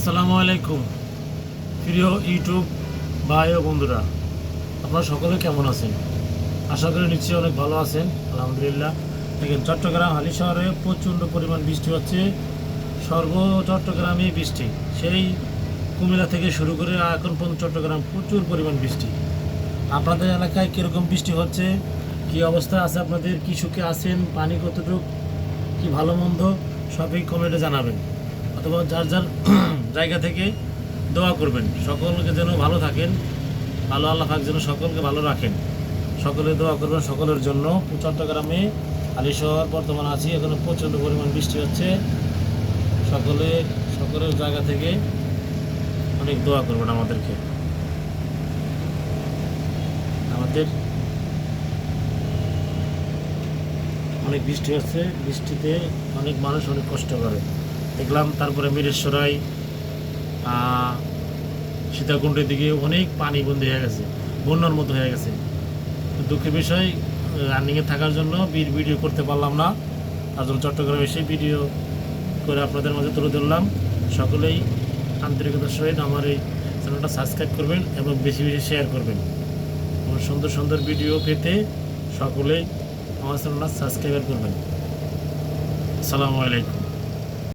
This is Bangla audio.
আসসালামু আলাইকুম। প্রিয় ইউটিউব ভাই ও বন্ধুরা, আপনারা সকলে কেমন আছেন? আশা করি নিশ্চয়ই অনেক ভালো আছেন। আলহামদুলিল্লাহ। দেখেন, চট্টগ্রাম হালি শহরে প্রচণ্ড পরিমাণ বৃষ্টি হচ্ছে। সর্ব চট্টগ্রামে বৃষ্টি। সেই কুমিল্লা থেকে শুরু করে এখন পর্যন্ত চট্টগ্রাম প্রচুর পরিমাণ বৃষ্টি। আপনাদের এলাকায় কীরকম বৃষ্টি হচ্ছে? কি অবস্থা আছে আপনাদের? কি সুখে আছেন? পানি কতটুকু? কি ভালো মন্দ? সবই কমেন্টে জানাবেন। অথবা যার যার জায়গা থেকে দোয়া করবেন। সকলকে যেন ভালো থাকেন। ভালো আল্লাহ পাক যেন সকলকে ভালো রাখেন। সকলে দোয়া করবেন সকলের জন্য। চট্টগ্রামে আলী শহর বর্তমান আছি। এখানে প্রচণ্ড পরিমাণ বৃষ্টি হচ্ছে। সকলে, সকলের জায়গা থেকে অনেক দোয়া করবেন আমাদেরকে। আমাদের অনেক বৃষ্টি হচ্ছে। বৃষ্টিতে অনেক মানুষ অনেক কষ্ট করে। দেখলাম তারপরে মিরেশ্বরাই সীতাকুণ্ডের দিকে অনেক পানি বন্দি হয়ে গেছে, বন্যার মতো হয়ে গেছে। দুঃখের বিষয় রানিংয়ে থাকার জন্য বীর ভিডিও করতে পারলাম না। তার জন্য চট্টগ্রামে এসে ভিডিও করে আপনাদের মাঝে তুলে ধরলাম। সকলেই আন্তরিকতার সহিত আমার এই চ্যানেলটা সাবস্ক্রাইব করবেন এবং বেশি বেশি শেয়ার করবেন। আমার সুন্দর সুন্দর ভিডিও পেতে সকলেই আমার চ্যানেলটা সাবস্ক্রাইব করবেন। আসসালামু আলাইকুম।